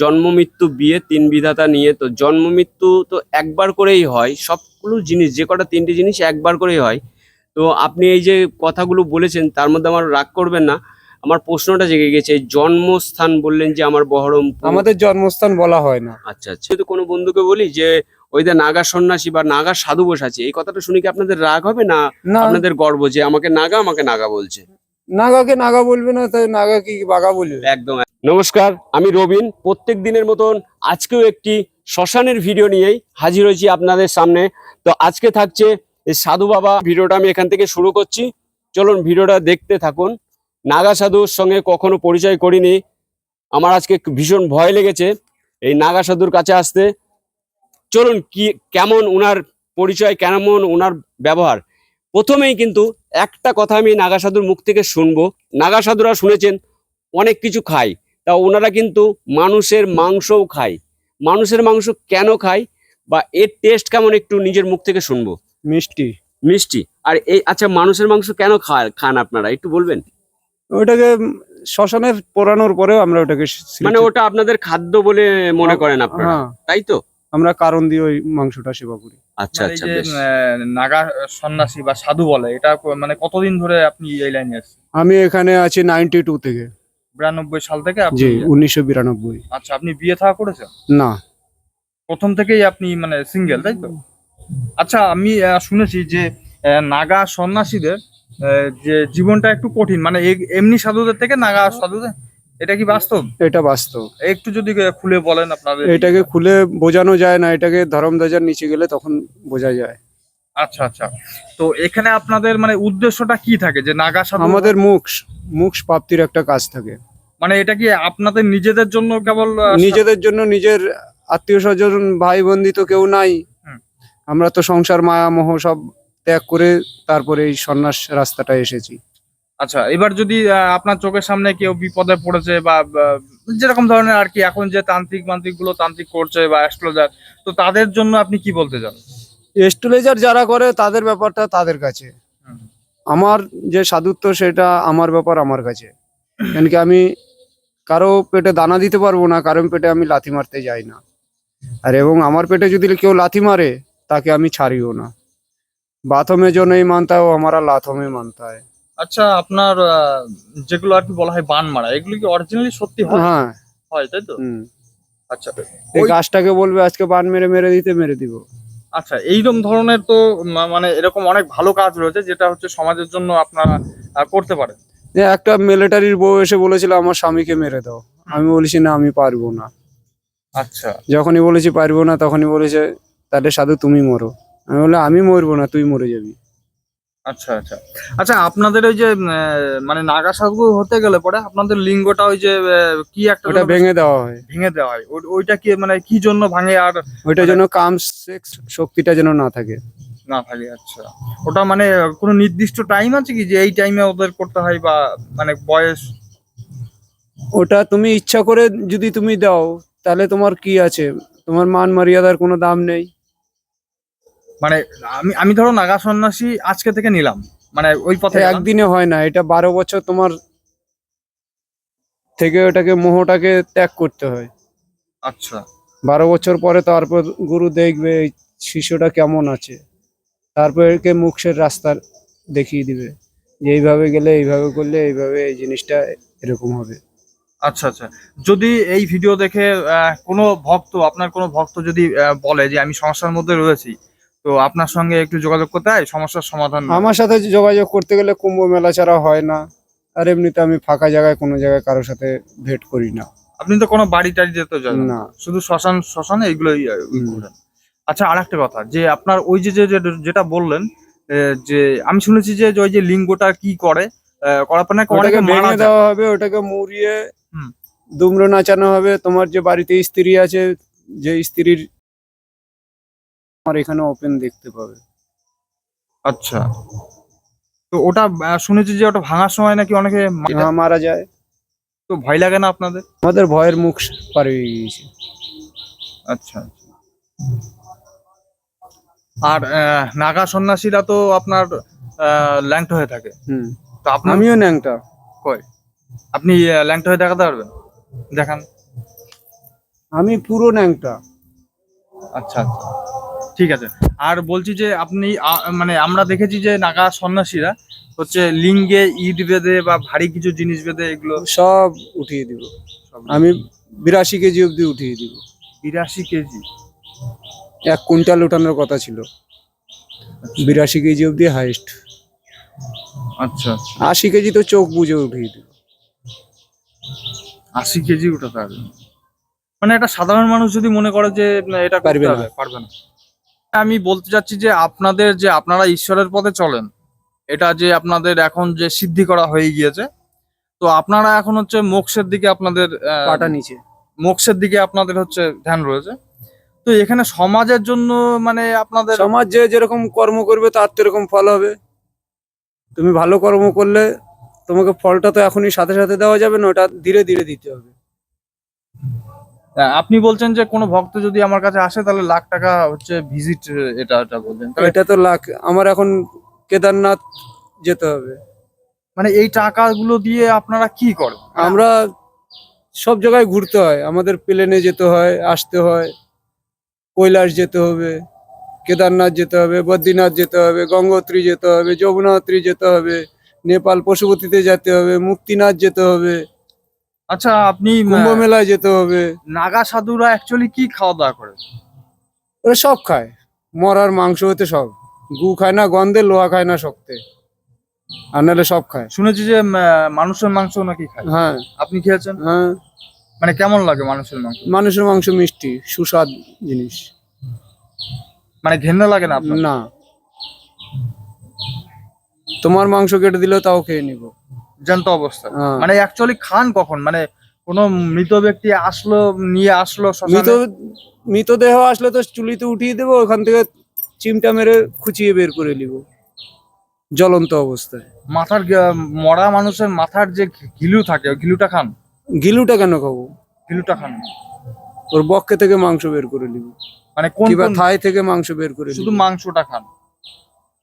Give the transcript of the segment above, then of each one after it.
জন্ম মৃত্যু বিয়ে তিন বিধাতা নিয়ে। তো জন্ম মৃত্যু তো একবার করেই হয়। সবগুলো জিনিস যে কটা তিনটি জিনিস একবার করেই হয়। তো আপনি এই যে কথাগুলো বলেছেন তার মধ্যে আমার রাগ করবেন না। আমার প্রশ্নটা জেগে গেছে জন্মস্থান বললেন যে আমার বহরমপুর। আমাদের জন্মস্থান বলা হয় না। আচ্ছা আচ্ছা। তো কোনো বন্ধুকে বলি যে ওই যে নাগা সন্ন্যাসী বা নাগা সাধু বসে আছে এই কথাটা শুনে কি আপনাদের রাগ হবে না। আপনাদের গর্ব যে আমাকে নাগা আমাকে নাগা বলছে? নাগাকে নাগা বলবে না, তাই নাগা কি বাগা বলবে। একদম। নমস্কার, আমি রবিন। প্রত্যেক দিনের মতন আজকেও একটি শ্মশানের ভিডিও নিয়েই হাজির হয়েছি আপনাদের সামনে। তো আজকে থাকছে সাধু বাবা ভিডিওটা, আমি এখান থেকে শুরু করছি। চলুন ভিডিওটা দেখতে থাকুন। নাগা সাধুর সঙ্গে কখনো পরিচয় করিনি। আমার আজকে ভীষণ ভয় লেগেছে এই নাগা সাধুর কাছে আসতে। চলুন কি, কেমন ওনার পরিচয়, কেমন ওনার ব্যবহার? প্রথমেই কিন্তু একটা কথা আমি নাগা সাধুর মুখ থেকে শুনব। নাগা সাধুরা শুনেছেন অনেক কিছু খায় তা ওনারা কিন্তু মানুষের মাংসও খায়। মানুষের মাংস কেন খায়? বা এর টেস্ট কেমন একটু নিজের মুখ থেকে শুনব। মিষ্টি। মিষ্টি। আর এই আচ্ছা মানুষের মাংস কেন খায় খান আপনারা? একটু বলবেন? ওটাকে শ্মশানে পোড়ানোর পরেও আমরা ওটাকে মানে ওটা আপনাদের খাদ্য বলে মনে করেন আপনারা? হ্যাঁ। তাই তো? আমরা কারণ দিয়ে ওই মাংসটা সেবা করি। আচ্ছা এই আচ্ছা যে বেশ। আহ, নাগা সন্ন্যাসী বা সাধু বলে এটা মানে কতদিন ধরে আপনি এই লাইনে আসছেন আমি এখানে আছি নাইনটি টু থেকে। বিরানব্বই সাল থেকে আপনি জি উনিশশো বিরানব্বই। আচ্ছা আপনি বিয়ে থাকা করেছেন? না। প্রথম থেকেই আপনি মানে সিঙ্গেল তাই তো? আচ্ছা আমি আহ, শুনেছি যে আহ, নাগা সন্ন্যাসীদের আহ, যে জীবনটা একটু কঠিন মানে এ- এমনি সাধুদের থেকে নাগা সাধুদের এটা কি বাস্তব? এটা বাস্তব। একটু যদি খুলে বলেন আপনাদের। এটাকে খুলে বোঝানো যায় না এটাকে ধরম ধ্বজার নিচে গেলে তখন বোঝা যায়। আচ্ছা আচ্ছা। তো এখানে আপনাদের মানে উদ্দেশ্যটা কি থাকে? যে নাগা সাধু আমাদের মুখ মুখ প্রাপ্তির একটা কাজ থাকে। মানে এটা কি আপনাদের নিজেদের জন্য কেবল নিজেদের জন্য নিজের আত্মীয় স্বজন ভাই বন্ধু তো কেউ নাই। আমরা তো সংসার মায়া মোহ সব ত্যাগ করে তারপরে এই সন্ন্যাস রাস্তাটা এসেছি। আচ্ছা এবার যদি আপনার চোখের সামনে কেউ বিপদে পড়েছে বা যেরকম ধরনের আর কি, এখন যে তান্ত্রিক মান্ত্রিকগুলো তান্ত্রিক করছে বা অ্যাস্ট্রোলজার তো তাদের জন্য আপনি কি বলতে চান? অ্যাস্ট্রোলজার যারা করে, তাদের ব্যাপারটা তাদের কাছে। আমার যে সাধুত্ব, সেটা আমার ব্যাপার আমার কাছে। কারণ কি আমি কারও পেটে দানা দিতে পারব না কারণ পেটে আমি লাথি মারতে যাই না। আর এবং আমার পেটে যদি কেউ লাথি মারে, তাকে আমি ছাড়িও না। বাথমে জন্যই মানতা ও আমারা লাথমে মানতায় আচ্ছা আপনার যেগুলো আর কি বলা হয় বান মারা এগুলো কি অরিজিনালি সত্যি হয়? হ্যাঁ। হয় তাই তো? আচ্ছা এই গাছটাকে বলবে আজকে বান মেরে মেরে দিতে মেরে দিব। আচ্ছা এইরকম ধরনের তো মানে এরকম অনেক ভালো কাজ রয়েছে যেটা হচ্ছে সমাজের জন্য আপনারা করতে পারেন। যে একটা মিলিটারির বউ এসে বলেছিল আমার স্বামীকে মেরে দাও। আমি বলেছি না আমি পারব না। আচ্ছা। যখনই বলেছি পারব না তখনই বলেছে তাদের সাধু তুমি মরো। আমি বললাম আমি মরবো না তুই মরে যাবি। আচ্ছা আচ্ছা। আচ্ছা আপনাদের ওই যে মানে নাগা সাধু হতে গেলে পরে আপনাদের লিঙ্গটা ওই যে কি একটা ওটা ভেঙে দেওয়া হয়। ভেঙে দেওয়া হয়। ওই- ওইটা কি মানে কি জন্য ভাঙে আর ওইটা যেন কাম সেক্স শক্তিটা যেন না থাকে। না থাকে আচ্ছা। ওটা মানে কোনো নির্দিষ্ট টাইম আছে কি যে এই টাইমে ওদের করতে হয় বা মানে বয়স? ওটা তুমি ইচ্ছা করে যদি তুমি দাও তাহলে তোমার কি আছে? তোমার মান মর্যাদার কোনো দাম নেই। মানে আমি আমি ধরো নাগা সন্ন্যাসী আজকে থেকে নিলাম। মানে ওই পথে একদিনে হয় না এটা বারো বছর তোমার থেকে ওটাকে মোহটাকে ত্যাগ করতে হয়। আচ্ছা। বারো বছর পরে তারপর গুরু দেখবে এই শিশুটা কেমন আছে। তারপর একে মুখের রাস্তা দেখিয়ে দিবে। যে এইভাবে গেলে এইভাবে করলে এইভাবে এই জিনিসটা এরকম হবে। আচ্ছা আচ্ছা। যদি এই ভিডিও দেখে কোনো ভক্ত আপনার কোনো ভক্ত যদি বলে যে আমি সমস্যার মধ্যে রয়েছি তো আপনার সঙ্গে একটু যোগাযোগ করতে হয়? সমস্যার সমাধান আমার সাথে যোগাযোগ করতে গেলে কুম্ভ মেলা ছাড়া হয় না। আর এমনিতে আমি ফাঁকা জায়গায় কোনো জায়গায় কারোর সাথে ভেট করি না। আপনি তো কোনো বাড়ি টাড়ি যেতে যান না। শুধু শ্মশান শ্মশানে এগুলোই আহ, আচ্ছা আর একটা কথা যে আপনার ওই যে যেটা বললেন যে আমি শুনেছি যে ওই যে লিঙ্গটা কি করে করার পর নাকি ওটাকে অনেকে ভেঙে দেওয়া হবে ওটাকে মুড়িয়ে হুম। দুমড়ো নাচানো হবে। তোমার যে বাড়িতে স্ত্রী আছে যে স্ত্রীর আমার এখানে ওপেন দেখতে পাবে। আচ্ছা। তো ওটা আহ, শুনেছি যে ওটা ভাঙার সময় নাকি অনেকে মারা যায়। হ্যাঁ, মারা যায়। তো ভয় লাগে না আপনাদের? আমাদের ভয়ের মুখ পার হয়ে গিয়েছে। আচ্ছা আচ্ছা। আর আহ, নাগা সন্ন্যাসীরা তো আপনার আহ, ল্যাংট হয়ে থাকে। হুম। তো আপনার আমিও ন্যাংটা কই? আপনি আহ, ল্যাংট হয়ে দেখাতে পারবেন? দেখান। আমি পুরো ন্যাংটা আচ্ছা আচ্ছা। ঠিক আছে। আর বলছি যে আপনি মানে আমরা দেখেছি যে নাগা সন্ন্যাসীরা হচ্ছে লিঙ্গে ইট বেঁধে বা ভারী কিছু জিনিস বেঁধে এগুলো সব উঠিয়ে দিব। আমি বিরাশি কেজি অবধি উঠিয়ে দিব। বিরাশি কেজি? এক কুইন্টাল ওঠানোর কথা ছিল। বিরাশি কেজি অবধি হাইস্ট। আচ্ছা আশি কেজি তো চোখ বুঝে উঠিয়ে দিব। আশি কেজি উঠাতে হবে। মানে একটা সাধারণ মানুষ যদি মনে করে যে এটা পারবে না। পারবে না। আমি বলতে চাচ্ছি যে আপনাদের যে আপনারা ঈশ্বরের পথে চলেন এটা যে আপনাদের এখন যে সিদ্ধি করা হয়ে গিয়েছে তো আপনারা এখন হচ্ছে মোক্ষের দিকে আপনাদের পাটা নিচে। মোক্ষের দিকে আপনাদের হচ্ছে ধ্যান রয়েছে। তো এখানে সমাজের জন্য মানে আপনাদের সমাজ যে যেরকম কর্ম করবে তার তো এরকম ফল হবে। তুমি ভালো কর্ম করলে তোমাকে ফলটা তো এখনই সাথে সাথে দেওয়া যাবে না ওটা ধীরে ধীরে দিতে হবে। আপনি বলছেন যে কোনো ভক্ত যদি আমার কাছে আসে তাহলে লাখ টাকা হচ্ছে ভিজিট এটা এটা বলছেন এটা তো লাখ আমার এখন কেদারনাথ যেতে হবে। মানে এই টাকাগুলো দিয়ে আপনারা কি করেন? আমরা সব জায়গায় ঘুরতে হয় আমাদের প্লেনে যেতে হয় আসতে হয়। কৈলাস যেতে হবে কেদারনাথ যেতে হবে বদ্রীনাথ যেতে হবে গঙ্গোত্রী যেতে হবে যমুনাত্রী যেতে হবে নেপাল পশুপতিতে যেতে হবে মুক্তিনাথ যেতে হবে। আচ্ছা আপনি কুম্ভ মেলায় যেতে হবে। নাগা সাধুরা অ্যাকচুয়ালি কি খাওয়া দাওয়া করে? ওরা সব খায়। মরার মাংস হতে সব। গু খায় না গন্ধে লোহা খায় না শক্তে। আর নাহলে সব খায়। শুনেছি যে মানুষের মাংস নাকি খায়। হ্যাঁ। আপনি খেয়েছেন? হ্যাঁ। মানে কেমন লাগে মানুষের মাংস? মানুষের মাংস মিষ্টি সুস্বাদ জিনিস। মানে ঘেন্না লাগে না আপনার? না। তোমার মাংস কেটে দিলেও তাও খেয়ে নিব। জ্যান্ত অবস্থা। হ্যাঁ। মানে অ্যাকচুয়ালি খান কখন? মানে কোনো মৃত ব্যক্তি আসলো নিয়ে আসলো মৃত মৃতদেহ আসলে তো চুলিতে উঠিয়ে দেবো ওখান থেকে চিমটা মেরে খুঁচিয়ে বের করে নিব। জ্বলন্ত অবস্থায়। মাথার মরা মানুষের মাথার যে ঘিলু থাকে ঘিলুটা খান? গিলুটা কেন খাব? ঘিলুটা খান। ওর বক্ষে থেকে মাংস বের করে নিব। মানে কোন থাই থেকে মাংস বের করে শুধু মাংসটা খান?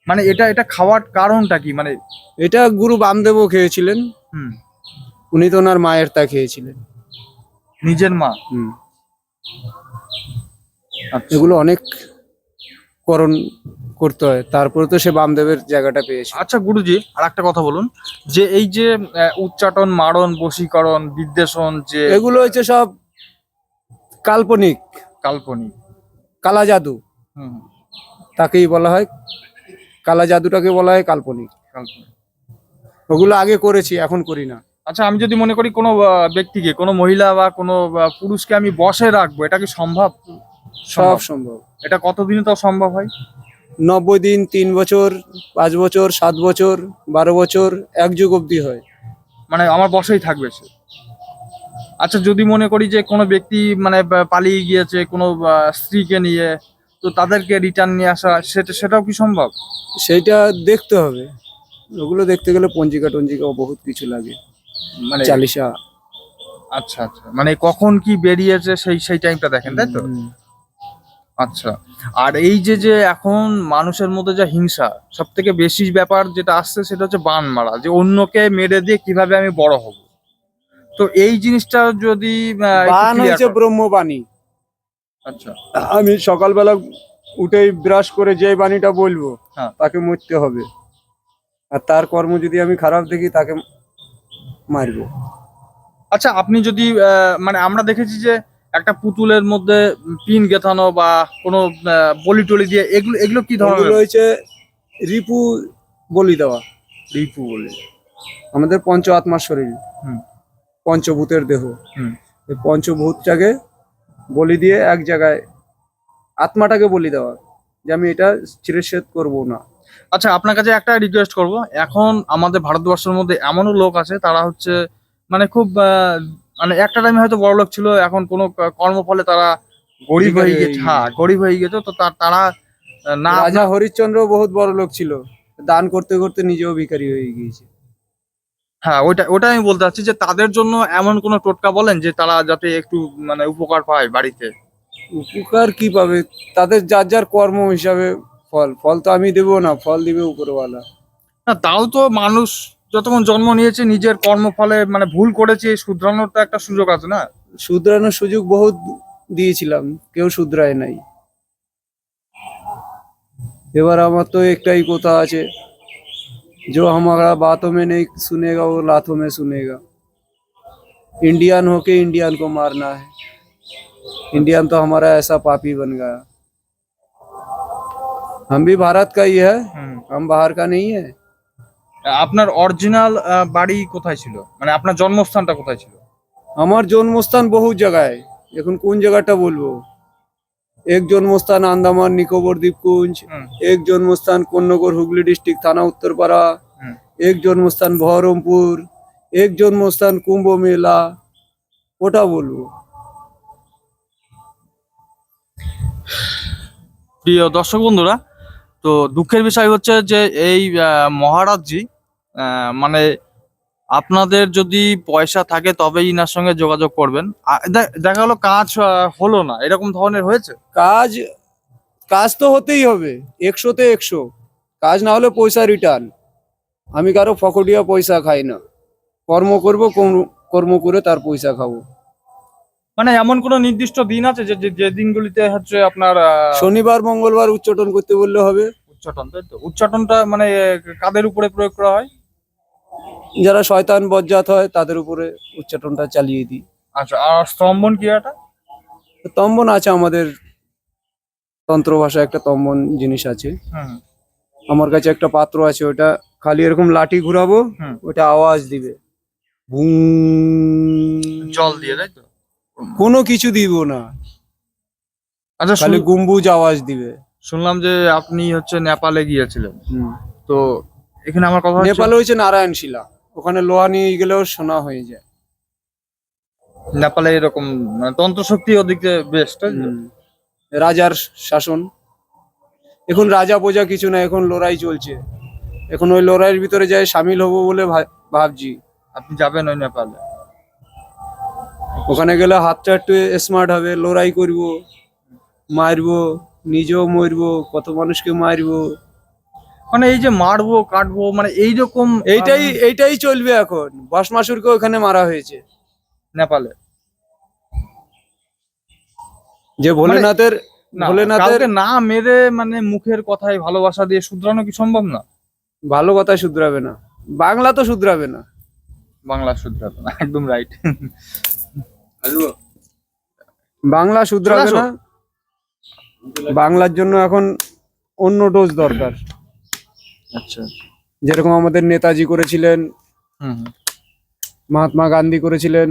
মানে এটা এটা খাওয়ার কারণটা কি? মানে এটা গুরু বামদেবও খেয়েছিলেন। হুম। উনি তো ওনার মায়ের তা খেয়েছিলেন। নিজের মা? হুম। আচ্ছা। এগুলো অনেক করণ করতে হয়। তারপরে তো সে বামদেবের জায়গাটা পেয়েছে। আচ্ছা গুরুজি আর একটা কথা বলুন। যে এই যে আহ, উচ্চাটন মারণ বশীকরণ বিদ্বেষণ যে এগুলো হচ্ছে সব কাল্পনিক। কাল্পনিক। কালা জাদু। হুম, তাকেই বলা হয় কালা জাদুটাকে বলা হয় কাল্পনিক। কাল্পনিক। ওগুলো আগে করেছি এখন করি না। আচ্ছা আমি যদি মনে করি কোনো ব্যক্তিকে কোনো মহিলা বা কোনো পুরুষকে আমি বসে রাখব এটা কি সম্ভব? সব সম্ভব। এটা কতদিনে তাও সম্ভব হয়? নব্বই দিন তিন বছর পাঁচ বছর সাত বছর বারো বছর এক যুগ অবধি হয়। মানে আমার বসেই থাকবে সে। আচ্ছা যদি মনে করি যে কোনো ব্যক্তি মানে পালিয়ে গিয়েছে কোনো স্ত্রীকে নিয়ে তো তাদেরকে রিটার্ন নিয়ে আসা সেটা সেটাও কি সম্ভব? সেইটা দেখতে হবে। ওগুলো দেখতে গেলে পঞ্জিকা টঞ্জিকা বহুত কিছু লাগে। মানে চালিশা। আচ্ছা আচ্ছা। মানে কখন কি বেরিয়েছে সেই সেই টাইমটা দেখেন তাই তো? আচ্ছা। আর এই যে যে এখন মানুষের মধ্যে যা হিংসা সব থেকে বেশি ব্যাপার যেটা আসছে সেটা হচ্ছে বান মারা যে অন্যকে মেরে দিয়ে কীভাবে আমি বড় হব। তো এই জিনিসটা যদি বান করেন। ব্রহ্মবাণী। আমি সকালবেলা উঠেই ব্রাশ করে যে বাণীটা বলব হ্যাঁ। তাকে মরতে হবে। আর তার কর্ম যদি আমি খারাপ দেখি তাকে মারবো। আচ্ছা আপনি যদি মানে আমরা দেখেছি যে একটা পুতুলের মধ্যে পিন গেথানো বা কোনো বলি টলি দিয়ে এগুলো এগুলো কি ধরনের? রয়েছে রিপু বলি দেওয়া। রিপু বলে। আমাদের পঞ্চ আত্মার শরীর। পঞ্চভূতের দেহ। এই পঞ্চভূতটাকে বলি দিয়ে এক জায়গায় আত্মাটাকে বলি দেওয়া যে আমি এটা চিরচ্ছেদ করব না। আচ্ছা আপনার কাছে একটা রিকোয়েস্ট করব। এখন আমাদের ভারতবর্ষের মধ্যে এমনও লোক আছে তারা হচ্ছে মানে খুব আহ, মানে একটা টাইমে হয়তো বড় লোক ছিল এখন কোনো কর্মফলে তারা গরিব হয়ে গেছে। হ্যাঁ গরিব হয়ে গেছে তো তার- তারা না রাজা হরিশ্চন্দ্র বহুত বড় লোক ছিল দান করতে করতে নিজেও ভিখারি হয়ে গিয়েছে। হ্যাঁ ওইটা ওটা আমি বলতে চাচ্ছি যে তাদের জন্য এমন কোনো টোটকা বলেন যে তারা যাতে একটু মানে উপকার পায় বাড়িতে। উপকার কি পাবে? তাদের যার যার কর্ম হিসাবে ফল। ফল তো আমি দেবো না ফল দিবে উপরওয়ালা। না তাও তো মানুষ যতক্ষণ জন্ম নিয়েছে নিজের কর্মফলে মানে ভুল করেছে শুধরানোর তো একটা সুযোগ আছে না? শুধরানোর সুযোগ বহুত দিয়েছিলাম কেউ শুধরায় নাই। এবার আমার তো একটাই কথা আছে जो हमारा बातों में नहीं सुनेगा वो लातों में सुनेगा इंडियन होके इंडियन को मारना है इंडियन तो हमारा ऐसा पापी बन गया हम भी भारत का ही है হুম। हम बाहर का नहीं है আপনার অরিজিনাল বাড়ি কোথায় ছিল মানে আপনার জন্মস্থানটা কোথায় ছিল আমার জন্মস্থান বহু জায়গায় এখন কোন জায়গাটা বলবো এক জন্মস্থান আন্দামান নিকোবর দ্বীপপুঞ্জ এক জন্মস্থান কন্যগর হুগলি ডিস্ট্রিক্ট থানা উত্তরপাড়া এক জন্মস্থান বহরমপুর এক জন্মস্থান কুম্ভ মেলা ওটা বলব। প্রিয় দর্শক বন্ধুরা তো দুঃখের বিষয় হচ্ছে যে এই আহ, মহারাজজি আহ, মানে আপনাদের যদি পয়সা থাকে তবেই ইনার সঙ্গে যোগাযোগ করবেন। আ- দে- দেখা গেলো কাজ আহ, হলো না এরকম ধরনের হয়েছে? কাজ কাজ তো হতেই হবে একশোতে একশো। কাজ না হলে পয়সা রিটার্ন আমি কারও ফকটিয়া পয়সা খাই না। কর্ম করব কর্ম- কর্ম করে তার পয়সা খাব। মানে এমন কোনো নির্দিষ্ট দিন আছে যে যে- যে দিনগুলিতে হচ্ছে আপনার আহ, শনিবার মঙ্গলবার উচ্চাটন করতে বললে হবে। উচ্চাটন তাই তো? উচ্চাটনটা মানে আহ, কাদের উপরে প্রয়োগ করা হয়? যারা শয়তান বজ্জাত হয় তাদের উপরে উচ্চাটনটা চালিয়ে দিই। আচ্ছা আর স্তম্ভন ক্রিয়াটা তম্বন আছে আমাদের তন্ত্র ভাষায় একটা তম্বন জিনিস আছে। হুম। আমার কাছে একটা পাত্র আছে ওটা খালি এরকম লাঠি ঘুরাবো। ওটা আওয়াজ দিবে। জল দিয়ে তাই তো? কোনো কিছু দিব না। আচ্ছা খালি গুম্বুজ আওয়াজ দিবে। শুনলাম যে আপনি হচ্ছে নেপালে গিয়েছিলেন। হুম। তো এখানে আমার কথা হচ্ছে নেপালে হচ্ছে নারায়ণ শিলা ওখানে লোহা নিয়ে গেলেও সোনা হয়ে যায়। নেপালে এরকম মানে তন্ত্রশক্তি ওদিকে বেশ তাই তো? হুম। রাজার শাসন। এখন রাজা বোঝা কিছু না এখন লড়াই চলছে। এখন ওই লড়াইয়ের ভিতরে যাই সামিল হব বলে ভাবছি। আপনি যাবেন ওই নেপালে? ওখানে গেলে হাতটা একটু স্মার্ট হবে লড়াই করব মারবো নিজেও মরবো কত মানুষকে মারবো। মানে এই যে মারবো কাটবো মানে এইরকম এইটাই এইটাই চলবে এখন। বাসমাসুরকে ওখানে মারা হয়েছে। নেপালে। যে ভোলেনাথের ভোলেনাথের না মেরে মানে মুখের কথায় ভালোবাসা দিয়ে শুধরানো কি সম্ভব না? ভালো কথা শুধরাবে না। বাংলা তো শুধরাবে না। বাংলা শুধরাবে না একদম রাইট বাংলা শুধরাবে না। বাংলার জন্য এখন অন্য ডোজ দরকার। আচ্ছা। যেরকম আমাদের নেতাজি করেছিলেন। মহাত্মা গান্ধী করেছিলেন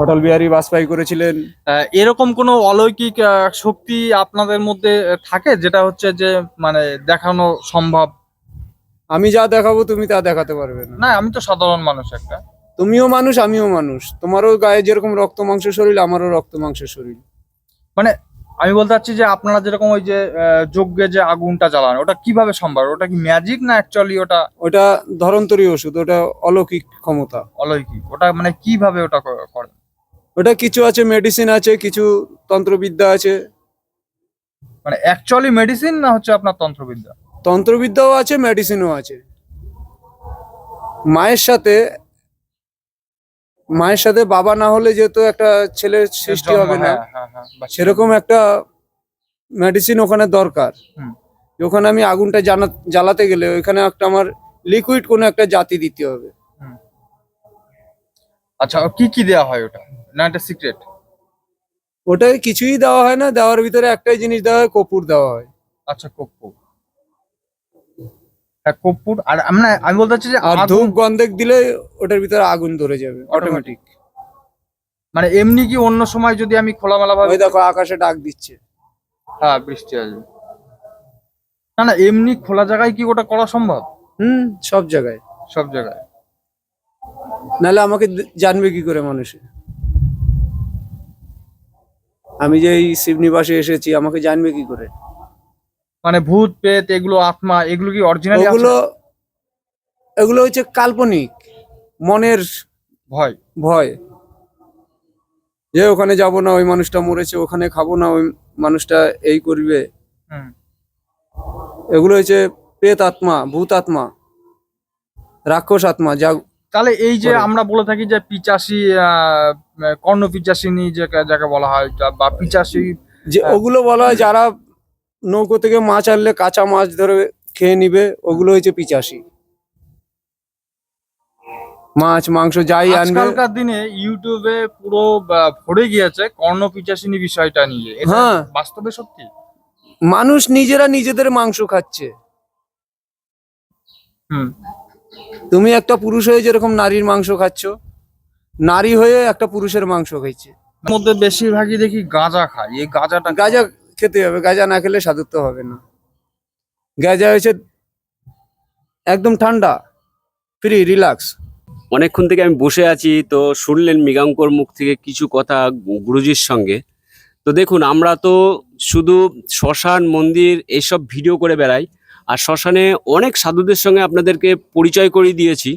অটল বিহারী বাজপেয়ী করেছিলেন। এরকম কোনো অলৌকিক শক্তি আপনাদের মধ্যে থাকে? যেটা হচ্ছে যে মানে দেখানো সম্ভব? আমি যা দেখাবো তুমি তা দেখাতে পারবে না। না আমি তো সাধারণ মানুষ একটা। তুমিও মানুষ আমিও মানুষ। তোমারও গায়ে যেরকম রক্ত মাংস শরীর আমারও রক্ত মাংস শরীর। মানে আমি বলতে চাচ্ছি যে আপনারা যেরকম ওই যে যজ্ঞে যে আগুনটা জ্বালান ওটা কীভাবে সম্ভব? ওটা কি ম্যাজিক না অ্যাকচুয়ালি ওটা ওটা ধরন্তরী ওষুধ ওটা অলৌকিক ক্ষমতা। অলৌকিক? ওটা মানে কীভাবে ওটা করে ওটা কিছু আছে মেডিসিন আছে কিছু তন্ত্রবিদ্যা আছে। মানে অ্যাকচুয়ালি মেডিসিন না হচ্ছে আপনার তন্ত্রবিদ্যা? তন্ত্রবিদ্যাও আছে মেডিসিনও আছে। মায়ের সাথে মায়ের সাথে বাবা না হলে যেহেতু একটা ছেলের সৃষ্টি হবে না হ্যাঁ, হ্যাঁ, হ্যাঁ, সেরকম একটা মেডিসিন ওখানে দরকার। ওখানে আমি আগুনটা জ্বালাতে গেলে ওইখানে একটা আমার লিকুইড কোনো একটা জাতি দিতে হবে। আচ্ছা কি কি দেওয়া হয় ওটা? না এটা সিক্রেট ওটাই কিছুই দেওয়া হয় না দেওয়ার ভিতরে একটাই জিনিস দেওয়া হয় কপুর দেওয়া হয়। আচ্ছা কর্পূর। হ্যাঁ কর্পূর আর আমরা আমি বলতে চাচ্ছি যে আর ধূপ গন্ধক দিলে ওটার ভিতরে আগুন ধরে যাবে অটোমেটিক মানে এমনি কি অন্য সময় যদি আমি খোলামেলা ভাবে দেখো আকাশে ডাক দিচ্ছে। হ্যাঁ বৃষ্টি আসবে। না না এমনি খোলা জায়গায় কি ওটা করা সম্ভব? হুম সব জায়গায়। সব জায়গায়। নাহলে আমাকে জানবে কি করে মানুষে? আমি যে এই শিবনিবাসে এসেছি আমাকে জানবে কি করে? মানে ভূত পেত এগুলো আত্মা এগুলো কি অরিজিনাল এগুলো এগুলো হচ্ছে কাল্পনিক মনের ভয়। ভয়। যে ওখানে যাব না ওই মানুষটা মরেছে ওখানে খাব না ওই মানুষটা এই করবে। হুম। এগুলো হচ্ছে প্রেত আত্মা ভূত আত্মা রাক্ষস আত্মা যা তাহলে এই যে আমরা বলে থাকি যে পিচাশি আহ, কর্ণ পিচাসিনী যাকে বলা হয় বা পিচাশি যে। ওগুলো বলা হয় যারা নৌকো থেকে মাছ আনলে কাঁচা মাছ ধরে খেয়ে নিবে ওগুলো হয়েছে পিচাশি। মাছ মাংস যাই আনবে। আজকালকার দিনে ইউটিউবে পুরো ভরে গিয়েছে কর্ণ পিচাসিনী বিষয়টা নিয়ে। হ্যাঁ। বাস্তবে সত্যি? মানুষ নিজেরা নিজেদের মাংস খাচ্ছে। হুম। তুমি একটা পুরুষ হয়ে যেরকম নারীর মাংস খাচ্ছ নারী হয়ে একটা পুরুষের মাংস খাইছে। মধ্যে বেশিরভাগই দেখি গাঁজা খায়। এই গাঁজাটা গাঁজা খেতে হবে, গাঁজা না খেলে সাধুত্ব হবে না। গাঁজা হয়েছে একদম ঠান্ডা ফ্রি রিল্যাক্স অনেকক্ষণ থেকে আমি বসে আছি, তো শুনলেন মৃগাঙ্কর মুখ থেকে কিছু কথা গুরুজির সঙ্গে। তো দেখুন, আমরা তো শুধু শ্মশান, মন্দির এসব ভিডিও করে বেড়াই, আর শ্মশানে অনেক সাধুদের সঙ্গে আপনাদেরকে পরিচয় করিয়ে দিয়েছি।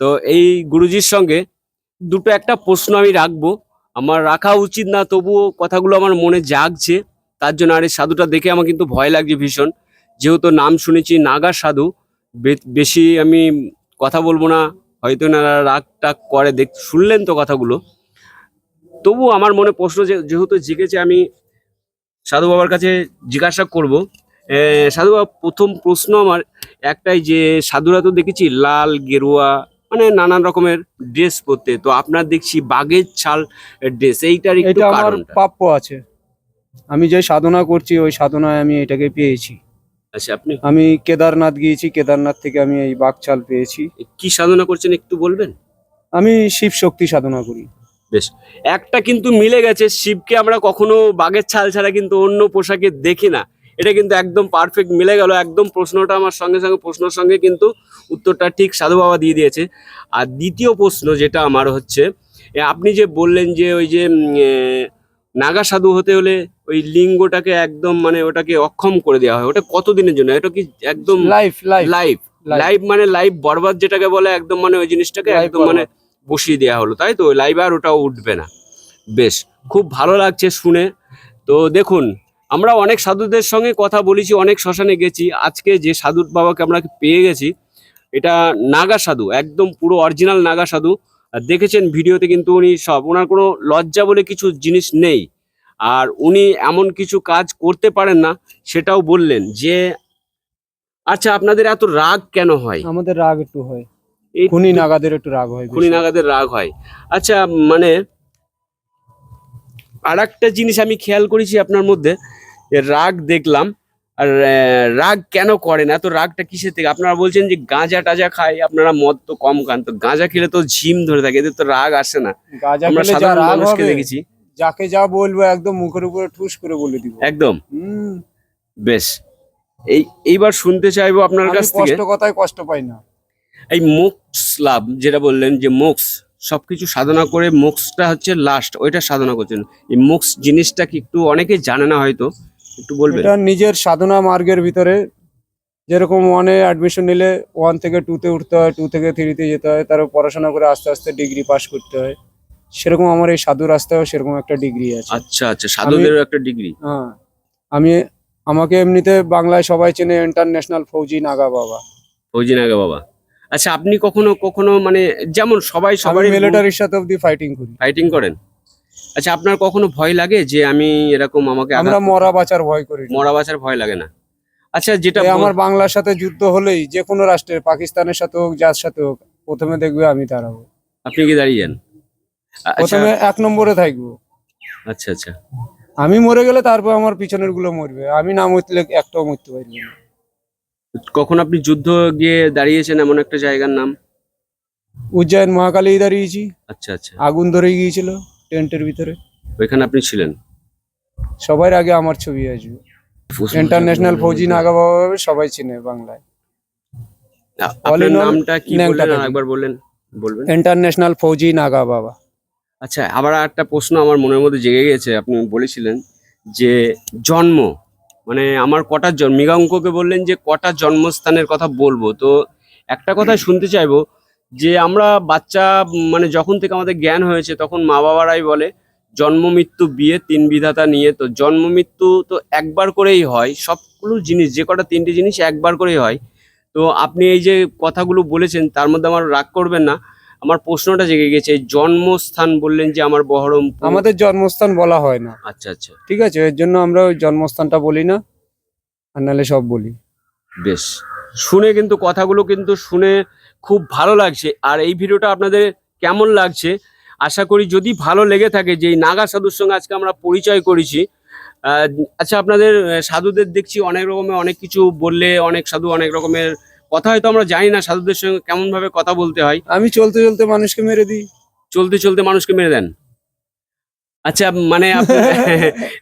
তো এই গুরুজির সঙ্গে দুটো একটা প্রশ্ন আমি রাখব। আমার রাখা উচিত না, তবুও কথাগুলো আমার মনে জাগছে। তার জন্য আর এই সাধুটা দেখে আমার কিন্তু ভয় লাগছে ভীষণ। যেহেতু নাম শুনেছি নাগা সাধু বেশি আমি কথা বলব না হয়তো না রাগ টাগ করে দেখ শুনলেন তো কথাগুলো। তবু আমার মনে প্রশ্ন যে যেহেতু জিগেছে আমি সাধু বাবার কাছে জিজ্ঞাসা করব সাধু বাবা প্রথম প্রশ্ন আমার একটাই যে সাধুরা তো দেখেছি লাল গেরুয়া মানে নানান রকমের ড্রেস পরতে। তো আপনার দেখছি বাঘের ছাল ড্রেস এইটার একটু কারণটা। প্রাপ্য আছে। আমি যে সাধনা করছি ওই সাধনায় আমি এটাকে পেয়েছি। আচ্ছা আপনি আমি কেদারনাথ গিয়েছি কেদারনাথ থেকে আমি এই বাঘচাল পেয়েছি। কি সাধনা করছেন একটু বলবেন? আমি শিব শক্তি সাধনা করি। বেশ একটা কিন্তু মিলে গেছে শিবকে আমরা কখনো বাঘের ছাল ছাড়া কিন্তু অন্য পোশাকে দেখি না। এটা কিন্তু একদম পারফেক্ট মিলে গেল একদম প্রশ্নটা আমার সঙ্গে সঙ্গে প্রশ্নের সঙ্গে কিন্তু উত্তরটা ঠিক সাধু বাবা দিয়ে দিয়েছে। আর দ্বিতীয় প্রশ্ন যেটা আমার হচ্ছে আপনি যে বললেন যে ওই যে নাগা সাধু হতে হলে ওই লিঙ্গটাকে একদম মানে ওটাকে অক্ষম করে দেওয়া হয়। ওটা কতদিনের জন্য? এটা কি একদম লাইফ লাইফ Live. লাইভ মানে লাইভ বরবাদ যেটাকে বলে একদম মানে ওই জিনিসটাকে একদম মানে বসিয়ে দেওয়া হলো তাই তো? ওই লাইভ আর ওটাও উঠবে না। বেশ খুব ভালো লাগছে শুনে। তো দেখুন আমরা অনেক সাধুদের সঙ্গে কথা বলেছি অনেক শ্মশানে গেছি। আজকে যে সাধুর বাবাকে আমরা পেয়ে গেছি এটা নাগা সাধু একদম পুরো অরিজিনাল নাগা সাধু। দেখেছেন ভিডিওতে কিন্তু উনি সব ওনার কোনো লজ্জা বলে কিছু জিনিস নেই। আর উনি এমন কিছু কাজ করতে পারেন না সেটাও বললেন যে আচ্ছা আপনাদের এত রাগ কেন হয়? আমাদের রাগ একটু হয়। খুনি নাগাদের একটু রাগ হয়। খুনি নাগাদের রাগ হয়। আচ্ছা মানে আর একটা জিনিস আমি খেয়াল করেছি আপনার মধ্যে যে রাগ দেখলাম আর রাগ কেন করেন? এত রাগটা কিসের থেকে? আপনারা বলছেন যে গাঁজা টাজা খায় আপনারা মদ তো কম খান। তো গাঁজা খেলে তো ঝিম ধরে থাকে এদের তো রাগ আসে না। আমরা সাধারণ মানুষকে দেখেছি। যাকে যা বলব একদম মুখের উপরে ঠুস করে বলে দিব। একদম। হুম, বেশ। এই এইবার শুনতে চাইব আপনার কাছ থেকে। কষ্ট কথায় কষ্ট পাই না। এই মোক্স লাভ যেটা বললেন যে মোক্স সবকিছু সাধনা করে মোক্সটা হচ্ছে লাস্ট ওইটা সাধনা করছেন। এই মোক্স জিনিসটা কি একটু অনেকে জানে না হয়তো। একটু বলবেন। এটা নিজের সাধনা মার্গের ভিতরে যেরকম ওয়ানে অ্যাডমিশন নিলে ওয়ান থেকে টুতে উঠতে হয় টু থেকে থ্রিতে যেতে হয় তারপর পড়াশোনা করে আস্তে আস্তে ডিগ্রি পাস করতে হয়। সেরকম আমার এই সাধু রাস্তায়ও সেরকম একটা ডিগ্রি আছে। আচ্ছা আচ্ছা সাধুদেরও একটা ডিগ্রি হ্যাঁ আমি আমাকে এমনিতে বাংলায় সবাই চেনে ইন্টারন্যাশনাল ফৌজি নাগা বাবা। ফৌজিন আগে বাবা। আচ্ছা আপনি কখনো কখনো মানে যেমন সবাই সবাই মিলিটারির সাথে অব্দি ফাইটিং করি। ফাইটিং করেন? আচ্ছা আপনার কখনো ভয় লাগে যে আমি এরকম আমাকে আমরা মরা বাঁচার ভয় করি। মরা বাঁচার ভয় লাগে না। আচ্ছা যেটা আমার বাংলার সাথে যুদ্ধ হলেই যে কোনো রাষ্ট্রের পাকিস্তানের সাথে হোক যার সাথে হোক প্রথমে দেখবে আমি দাঁড়াবো। আপনি কি দাঁড়িয়ে যান? আচ্ছা। প্রথমে এক নম্বরে থাকব। আচ্ছা আচ্ছা। আমি মরে গেলে তারপর আমার পিছনেরগুলো মরবে। আমি না মরলে একটাও মরতে পারবে না। কখন আপনি যুদ্ধ গিয়ে দাঁড়িয়েছেন এমন একটা জায়গার নাম? উজ্জয়ন মহাকালী দাঁড়িয়েছি। আচ্ছা আচ্ছা। আগুন ধরে গিয়েছিল। টেন্টের ভিতরে। ওইখানে আপনি ছিলেন? সবার আগে আমার ছবি আসবে। ইন্টারন্যাশনাল ফৌজি নাগা বাবা সবাই চিনে বাংলায়। আপনার নামটা কি বললেন। একবার বললেন বলবেন? ইন্টারন্যাশনাল ফৌজি নাগা বাবা আচ্ছা আবার একটা প্রশ্ন আমার মনের মধ্যে জেগে গেছে। আপনি বলেছিলেন যে জন্ম মানে আমার কটা জন্ম মৃগাঙ্ককে বললেন যে কটা জন্মস্থানের কথা বলব। তো একটা কথা শুনতে চাইব যে আমরা বাচ্চা মানে যখন থেকে আমাদের জ্ঞান হয়েছে তখন মা বাবারাই বলে জন্ম মৃত্যু বিয়ে তিন বিধাতা নিয়ে। তো জন্ম মৃত্যু তো একবার করেই হয় সবগুলো জিনিস যে কটা তিনটি জিনিস একবার করেই হয়। তো আপনি এই যে কথাগুলো বলেছেন তার মধ্যে আমার রাগ করবেন না। আমার প্রশ্নটা জেগে গেছে জন্মস্থান বললেন যে আমার বহরমপুর। আমাদের জন্মস্থান বলা হয় না। আচ্ছা আচ্ছা। ঠিক আছে এর জন্য আমরা ওই জন্মস্থানটা বলি না আর নাহলে সব বলি। বেশ। শুনে কিন্তু কথাগুলো কিন্তু শুনে খুব ভালো লাগছে। আর এই ভিডিওটা আপনাদের কেমন লাগছে? আশা করি যদি ভালো লেগে থাকে যে এই নাগা সাধুর সঙ্গে আজকে আমরা পরিচয় করেছি আচ্ছা আপনাদের সাধুদের দেখছি অনেক রকমের অনেক কিছু বললে অনেক সাধু অনেক রকমের কথা হয়তো আমরা জানি না সাধুদের সঙ্গে কেমনভাবে কথা বলতে হয়। আমি চলতে চলতে মানুষকে মেরে দিই। চলতে চলতে মানুষকে মেরে দেন। আচ্ছা মানে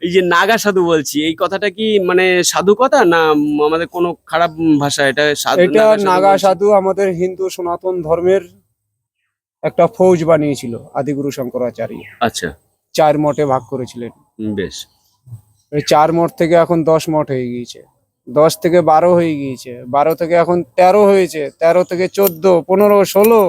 এই যে নাগা সাধু বলছি এই কথাটা কি মানে সাধু কথা না আমাদের কোনো খারাপ ভাষা? এটা সাধু এটা নাগা সাধু আমাদের হিন্দু সনাতন ধর্মের একটা ফৌজ বানিয়েছিল আদিগুরু শঙ্করাচার্য। আচ্ছা। চার মঠে ভাগ করেছিলেন। বেশ। ওই চার মঠ থেকে এখন দশ মঠ হয়ে গিয়েছে। দশ থেকে বারো হয়ে গিয়েছে। বারো থেকে এখন তেরো হয়েছে। তেরো থেকে চোদ্দ পনেরো ষোলো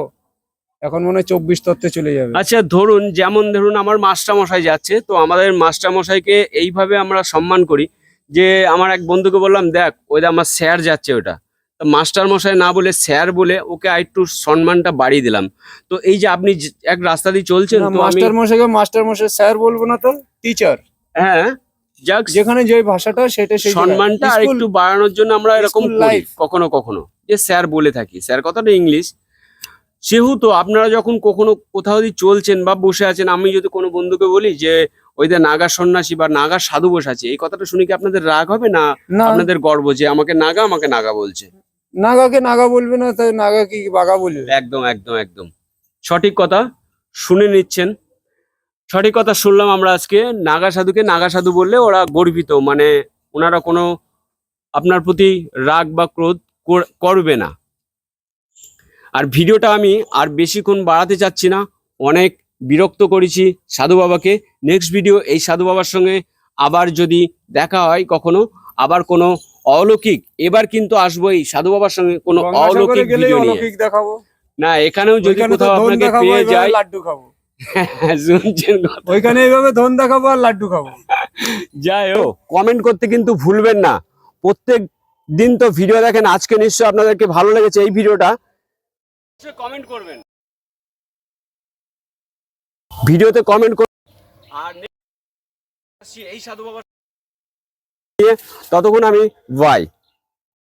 এখন মনে হয় চব্বিশ তত্ত্বে চলে যাবে। আচ্ছা ধরুন যেমন ধরুন আমার মাস্টার মশাই যাচ্ছে তো আমাদের মাস্টার মশাইকে এইভাবে আমরা সম্মান করি যে আমার এক বন্ধুকে বললাম দেখ ওই যে আমার স্যার যাচ্ছে ওটা। তো মাস্টার মশাই না বলে স্যার বলে ওকে আরেকটু সম্মানটা বাড়িয়ে দিলাম। তো এই যে আপনি এক রাস্তা দিয়ে চলছেন মাস্টার মশাইকে মাস্টার মশাই স্যার বলব না তো টিচার হ্যাঁ যাক যেখানে যে ভাষাটা সেটা সেই সম্মানটা আর একটু বাড়ানোর জন্য আমরা এরকম করি কখনো কখনো। যে স্যার বলে থাকি। স্যার কথাটা ইংলিশ। সেহেতু আপনারা যখন কখনো কোথাও দিয়ে চলছেন বা বসে আছেন আমি যদি কোনো বন্ধুকে বলি যে ওই যে নাগা সন্ন্যাসী বা নাগা সাধু বসে আছে এই কথাটা শুনে কি আপনাদের রাগ হবে না আপনাদের গর্ব যে আমাকে নাগা আমাকে নাগা বলছে নাগাকে নাগা বলবে না তাই নাগা কি বাগা বলবে। একদম একদম একদম। সঠিক কথা শুনে নিচ্ছেন। সঠিক কথা শুনলাম আমরা আজকে নাগা সাধুকে নাগা সাধু বললে ওরা গর্বিত মানে ওনারা কোনো আপনার প্রতি রাগ বা ক্রোধ কর- করবে না। আর ভিডিওটা আমি আর বেশিক্ষণ বাড়াতে চাচ্ছি না। অনেক বিরক্ত করেছি সাধু বাবাকে। নেক্সট ভিডিও এই সাধু বাবার সঙ্গে আবার যদি দেখা হয় কখনো আবার কোনো অলৌকিক এবার কিন্তু আসব এই সাধু বাবার সঙ্গে কোনো অলৌকিক ভিডিও নিয়ে। দেখাবো। না এখানেও যদি কোথাও আপনাকে পেয়ে যায় লাড্ডু খাব। শুনছেন ওইখানে এইভাবে ধন দেখাবো আর লাড্ডু খাব। যাই হোক কমেন্ট করতে কিন্তু ভুলবেন না। প্রত্যেক দিন তো ভিডিও দেখেন। আজকে নিশ্চয়ই আপনাদেরকে ভালো লেগেছে এই ভিডিওটা কমেন্ট করবেন। ভিডিওতে কমেন্ট করুন আর এই সাধু বাবা ততক্ষণ আমি বাই